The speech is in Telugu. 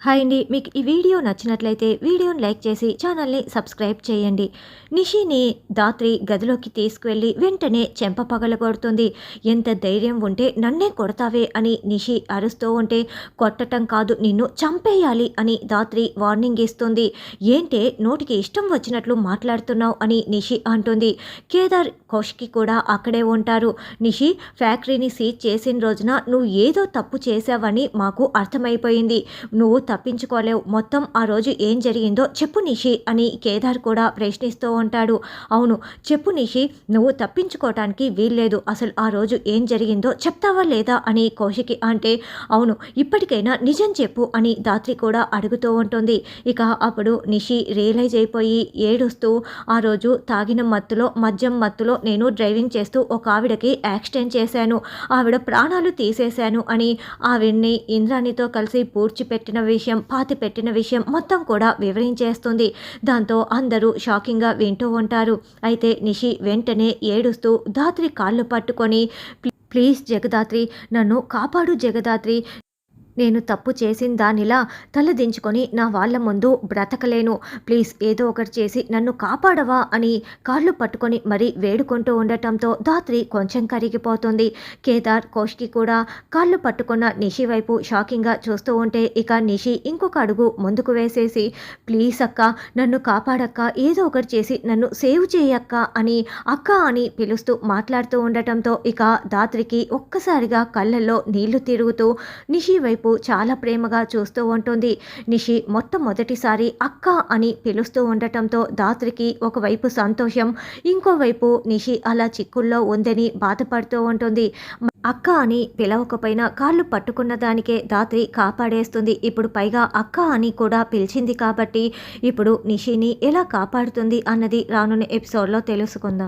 హాయ్ అండి మీకు ఈ వీడియో నచ్చినట్లయితే వీడియోని లైక్ చేసి ఛానల్ని సబ్స్క్రైబ్ చేయండి. నిషిని దాత్రి గదిలోకి తీసుకువెళ్ళి వెంటనే చెంప పగలగొడుతుంది ఎంత ధైర్యం ఉంటే నన్నే కొడతావే అని నిషి అరుస్తూ ఉంటే కొట్టటం కాదు నిన్ను చంపేయాలి అని దాత్రి వార్నింగ్ ఇస్తుంది. ఏంటే నోటికి ఇష్టం వచ్చినట్లు మాట్లాడుతున్నావు అని నిషి అంటుంది. కేదార్ కోష్కి కూడా అక్కడే ఉంటారు. నిషి ఫ్యాక్టరీని సీజ్ చేసిన రోజున నువ్వు ఏదో తప్పు చేశావని మాకు అర్థమైపోయింది. నువ్వు తప్పించుకోలేవు. మొత్తం ఆ రోజు ఏం జరిగిందో చెప్పు నిషి అని కేదార్ కూడా ప్రశ్నిస్తూ ఉంటాడు. అవును చెప్పు నిషి నువ్వు తప్పించుకోవటానికి వీల్లేదు. అసలు ఆ రోజు ఏం జరిగిందో చెప్తావా లేదా అని కౌశికి అంటే అవును ఇప్పటికైనా నిజం చెప్పు అని దాత్రి కూడా అడుగుతూ ఉంటుంది. ఇక అప్పుడు నిషి రియలైజ్ అయిపోయి ఏడుస్తూ ఆ రోజు తాగిన మత్తులో మద్యం మత్తులో నేను డ్రైవింగ్ చేస్తూ ఒక ఆవిడకి యాక్సిడెంట్ చేశాను. ఆవిడ ప్రాణాలు తీసేశాను అని ఆవిడ్ని ఇంద్రాణితో కలిసి పూడ్చిపెట్టిన విషయం పాతి పెట్టిన విషయం మొత్తం కూడా వివరించేస్తుంది. దాంతో అందరూ షాకింగ్గా వింటూ ఉంటారు. అయితే నిషి వెంటనే ఏడుస్తూ ధాత్రి కాళ్ళు పట్టుకొని ప్లీజ్ జగదాత్రి నన్ను కాపాడు జగదాత్రి నేను తప్పు చేసిన దానిలా తలదించుకొని నా వాళ్ళ ముందు బ్రతకలేను. ప్లీజ్ ఏదో ఒకటి చేసి నన్ను కాపాడవా అని కాళ్ళు పట్టుకొని మరీ వేడుకుంటూ ఉండటంతో దాత్రి కొంచెం కరిగిపోతుంది. కేదార్ కోష్కి కూడా కాళ్ళు పట్టుకున్న నిషి వైపు షాకింగ్గా చూస్తూ ఉంటే ఇక నిషి ఇంకొక అడుగు ముందుకు వేసేసి ప్లీజ్ అక్క నన్ను కాపాడక్క ఏదో ఒకటి చేసి నన్ను సేవ్ చేయక్క అని అక్క అని పిలుస్తూ మాట్లాడుతూ ఉండటంతో ఇక దాత్రికి ఒక్కసారిగా కళ్ళల్లో నీళ్ళు తిరుగుతూ నిషి వైపు వైపు చాలా ప్రేమగా చూస్తూ ఉంటుంది. నిషి మొట్టమొదటిసారి అక్క అని పిలుస్తూ ఉండటంతో దాత్రికి ఒకవైపు సంతోషం ఇంకోవైపు నిషి అలా చిక్కుల్లో ఉందని బాధపడుతూ ఉంటుంది. అక్క అని పిలవకపోయినా కాళ్ళు పట్టుకున్న దానికే దాత్రి కాపాడేస్తుంది. ఇప్పుడు పైగా అక్క అని కూడా పిలిచింది కాబట్టి ఇప్పుడు నిషిని ఎలా కాపాడుతుంది అన్నది రానున్న ఎపిసోడ్లో తెలుసుకుందాం.